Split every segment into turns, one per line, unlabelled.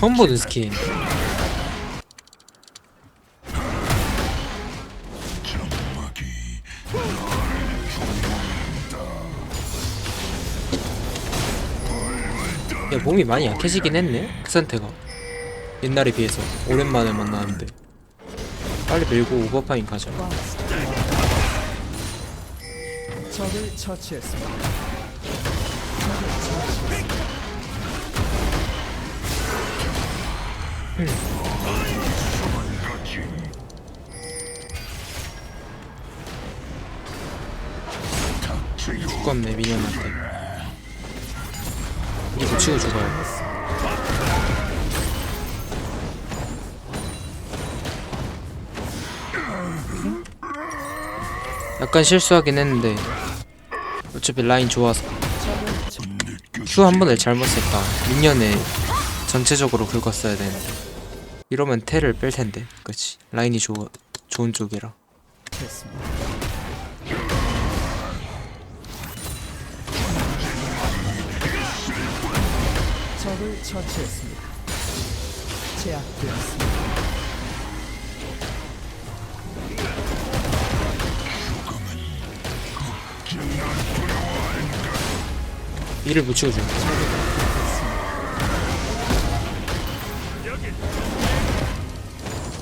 처음 보는 스킨. 야 몸이 많이 약해지긴 했네 그 상태가. 옛날에 비해서 오랜만에 만나는데. 빨리 밀고 오버파인 가자.
적을 처치했습니다.
죽겠네 미녀한테. 이 붙이고 죽어요. 약간 실수하긴 했는데 어차피 라인 좋아서. Q 한 번을 잘못 썼다. 미녀에 전체적으로 긁었어야 되는데 이러면 테를 뺄 텐데 그치 라인이 좋아, 좋은 쪽이라
했습니다. 적을 처치했습니다. 제압되었습니다.
이를 붙이고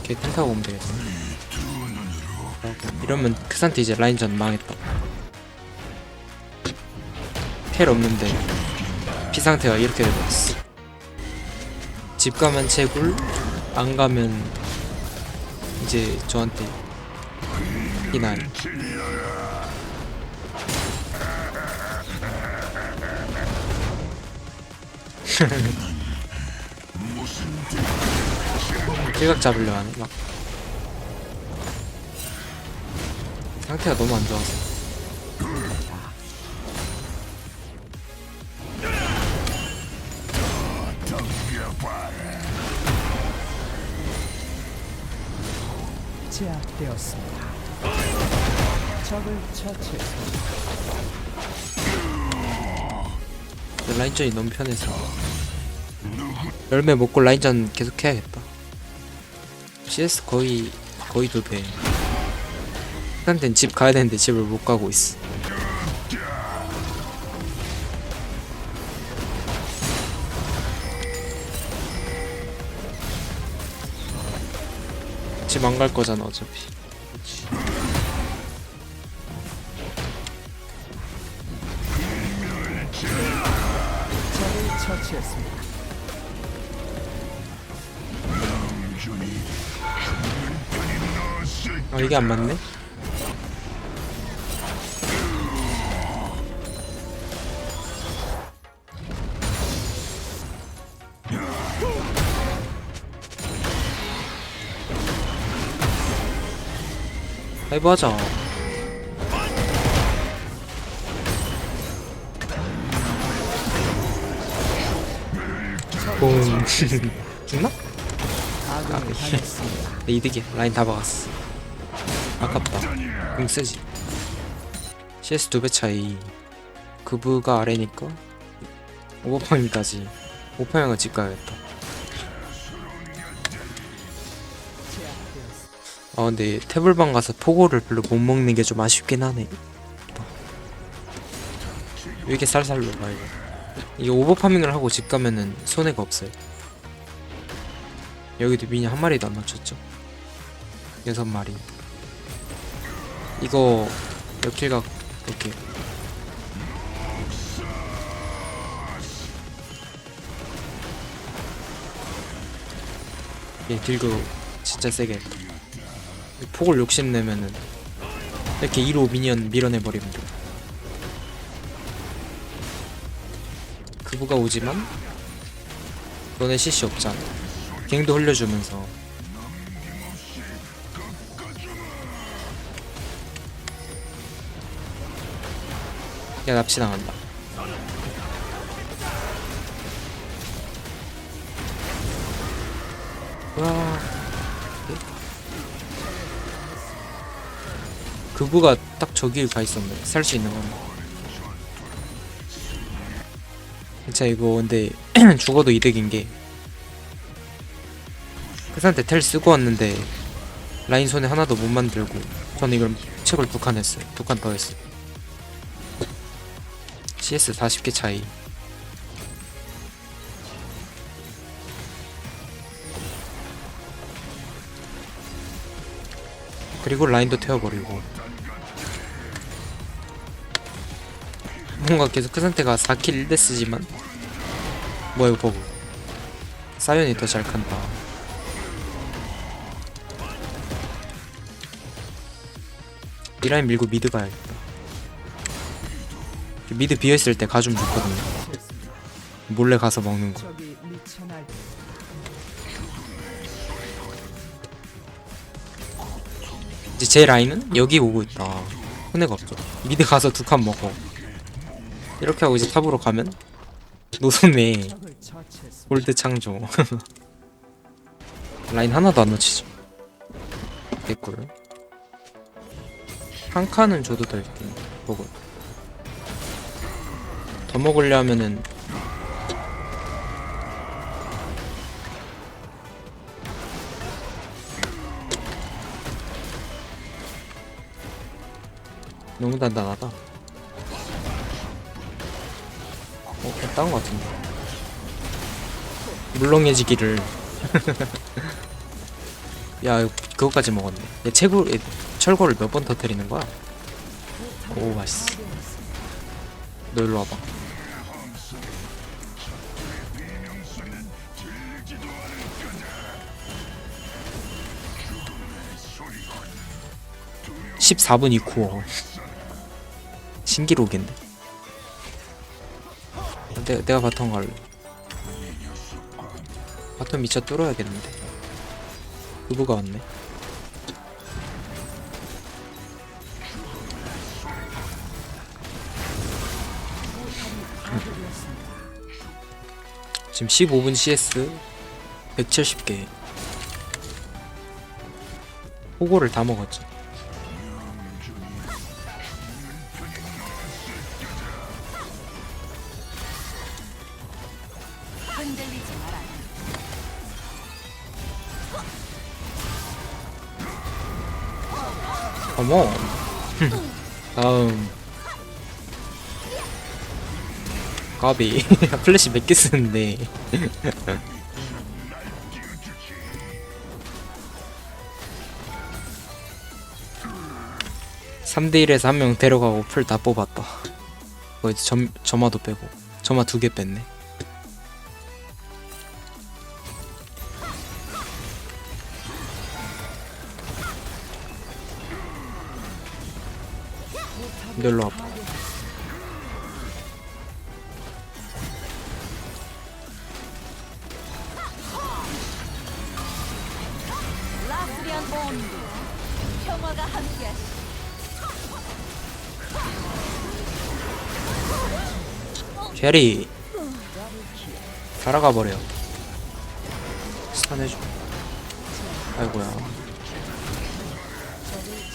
걔 탱크하고 오면 되겠다. 이러면 그 상태 이제 라인전 망했다. 텔 없는데 피 상태가 이렇게 돼버렸어. 집 가면 채굴 안 가면 이제 저한테 이날 일각 잡으려 하네 막 상태가 너무 안 좋아서
제압되었습니다. 적을 처치했습니다.
라인전이 너무 편해서 열매 먹고 라인전 계속 해야겠다 CS 거의 거의 두 배 한텐 집 가야 되는데 집을 못 가고 있어. 집 안 갈 거잖아 어차피.
처치했습니다.
아 이게 안 맞네? 라이브 하자. 뽕 죽나?
아군이 당했습니다.
내 이득이야. 라인 다 박았어 아깝다. 공 세지. CS 두 배 차이. 그부가 아래니까 오버파밍까지. 오파밍은 집 가야겠다. 아 근데 태블방 가서 포고를 별로 못 먹는 게 좀 아쉽긴 하네. 왜 이렇게 쌀쌀로 가 이거? 이게 오버파밍을 하고 집 가면은 손해가 없어요. 여기도 미니 한 마리도 안 맞췄죠? 여섯 마리 이거 역킬각 이렇게 얘 딜도 진짜 세게 했다. 이 폭을 욕심내면은 이렇게 2로 미니언 밀어내버리면 돼. 그부가 오지만 너네 CC 없잖아. 갱도 흘려주면서 야 납치 당한다. 와 그부가 딱 저길 가 있었네. 살 수 있는 건데 진짜 이거 근데 죽어도 이득인 게. 회사한테 텔 쓰고 왔는데 라인 손에 하나도 못 만들고 저는 이걸 책을 두 칸 했어요. 두 칸 더 했어요 CS 40개 차이. 그리고 라인도 태워버리고. 뭔가 계속 그 상태가 4킬 1데스지만. 뭐야 이거 버그. 사연이 더잘 간다. 이 라인 밀고 미드 가야겠다 미드 비어있을 때가좀 좋거든요. 몰래 가서 먹는 거. 이제 제 라인은 여기 오고 있다. 혼내가 없죠. 미드 가서 두 칸 먹어. 이렇게 하고 이제 탑으로 가면
처치했습니다.
골드 창조. 라인 하나도 안 놓치죠. 개꿀 한 칸은 줘도 될 텐데 먹을 더 먹으려 하면은. 너무 단단하다. 어, 딴거 같은데. 물렁해지기를. 야 이거 그거까지 먹었네. 얘 채굴 얘 철거를 몇번 터뜨리는 거야? 오 맛있어. 너 일로 와봐 (14분 2코어) 신기록인데. 내가, 내가 바텀 갈래 바텀 미쳐 뚫어야겠는데. 그부가 왔네. 지금 15분 CS 170개. 호고를 다 먹었죠 어머 다음 까비. 플래시 몇 개 쓰는데. 3대1에서 한 명 데려가고 풀 다 뽑았다. 뭐 이제 점, 점화도 빼고. 점화 두 개 뺐네 놀러 와봐. 캐리. 살아가 버려. 스탄해줘. 아이고야.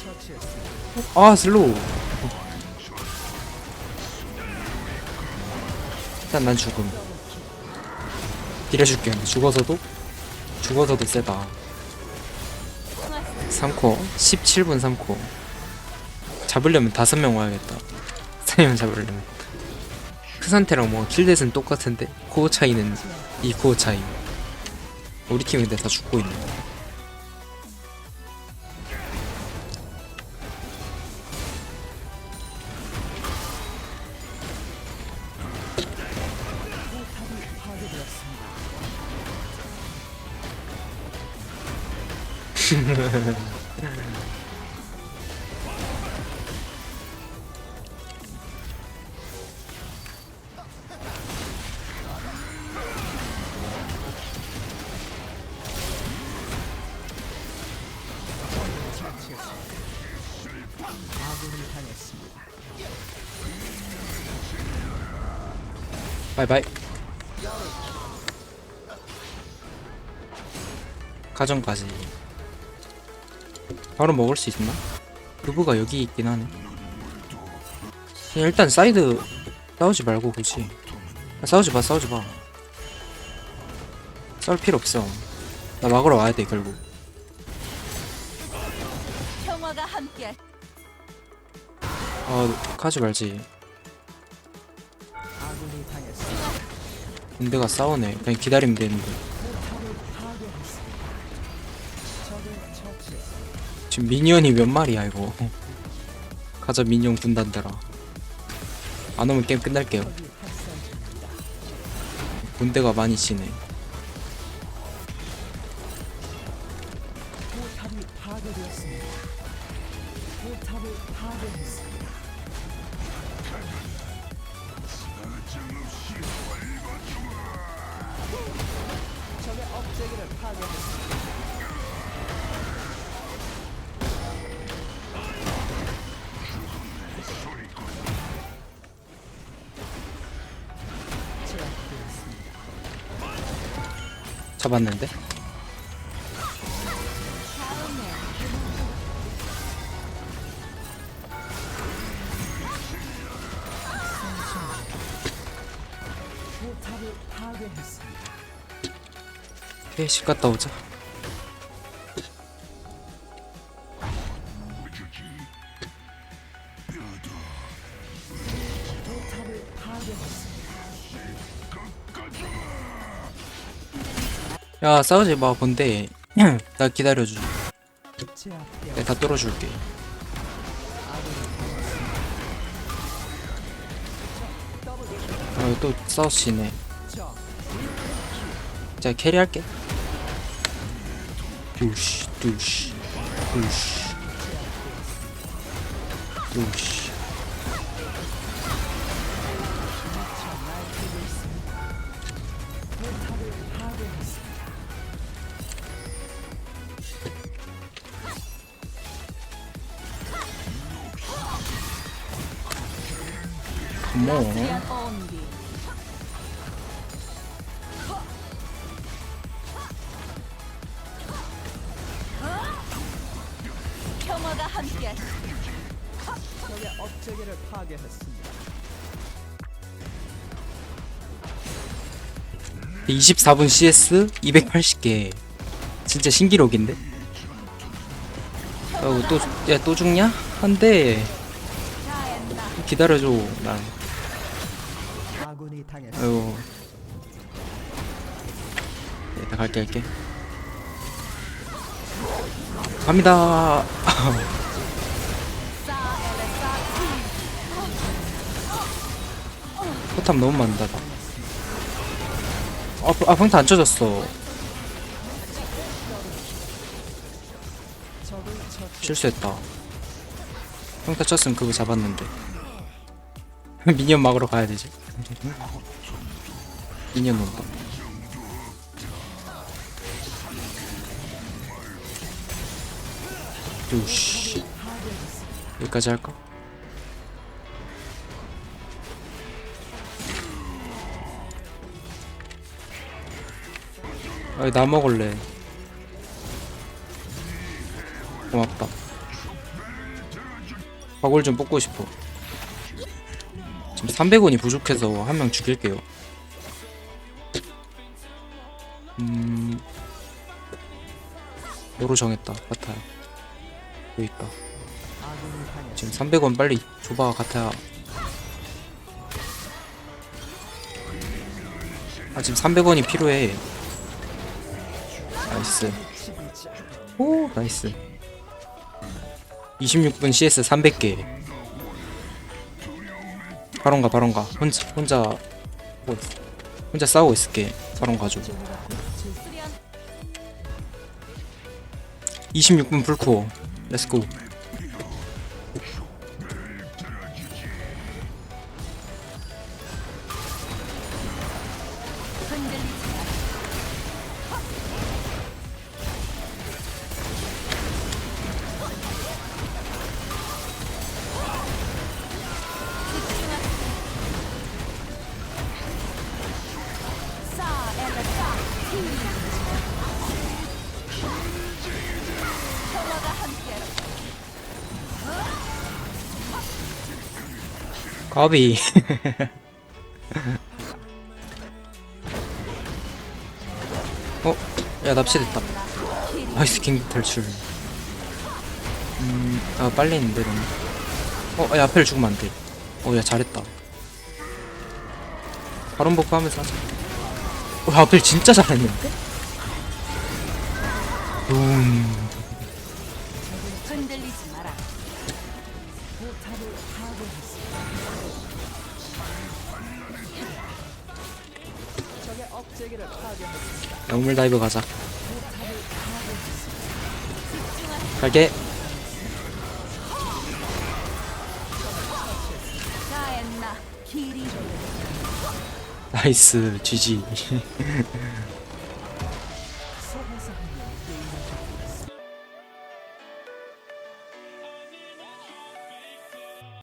처치했습니다.
아 슬로우 일단 난 죽음. 딜해줄게. 죽어서도? 죽어서도 세다. 3코. 17분 3코. 잡으려면 5명 와야겠다. 3명 잡으려면. 그 상태랑 뭐 킬댓은 똑같은데? 코어 차이는 이 코어 차이. 우리 팀이 근데 다 죽고 있네 바이바이. 가정까지 바로 먹을 수 있나? 그부가 여기 있긴 하네. 일단 사이드 싸우지 말고 굳이 아, 싸우지 마 싸우지 마. 싸울 필요 없어. 나 막으러 와야 돼 결국. 아 가지 말지. 군대가 싸우네. 그냥 기다리면 되는데 지금 미니언이 몇 마리야 이거? 가자 미니언 군단들아 안 오면 게임 끝날게요. 군대가 많이 치네 잡았는데? 집 갔다 오자 야 싸우지 마 본대. 나 기다려줘. 내가 다 뚫어줄게. 아또 싸우시네.
적
제가 캐리할게. 두시 두시 두시. 두시
함께
적의 업체계를 파괴했습니다.
24분 CS 280개 진짜 신기록인데? 야, 또, 야, 또 죽냐?
자엔다
기다려줘, 난.
아군이 당했습니다.
네, 나 갈게, 갈게. 갑니다. 포탑 너무 많다. 아, 아, 평타 안 쳐졌어. 실수했다. 평타 쳤으면 그거 잡았는데. 미니언 막으러 가야 되지. 미니언 온다. 두시. 여기까지 할까? 아니 나 먹을래. 고맙다. 박을 좀 뽑고 싶어. 지금 300원이 부족해서 한 명 죽일게요. 음, 뭐로 정했다. 같아요. 여기 있다. 지금 300원 빨리 줘봐 같아요. 아 지금 300원이 필요해. 나이스. 오 나이스. 26분 CS 300개. 바론가 바론가 혼자 혼자 뭐? 혼자 싸우고 있을게. 바론.
수리안
26분 풀코어. 렛츠고. 까비. 어? 야 납치됐다. 나이스 킹 탈출. 음아 빨리 있는데 너무 어야 앞에를 죽으면 안돼. 어야 잘했다. 바론 복구 하면서 하자. 어 앞에 진짜 잘했는데? 음 영물 다이브 가자. 갈게. 나이스 GG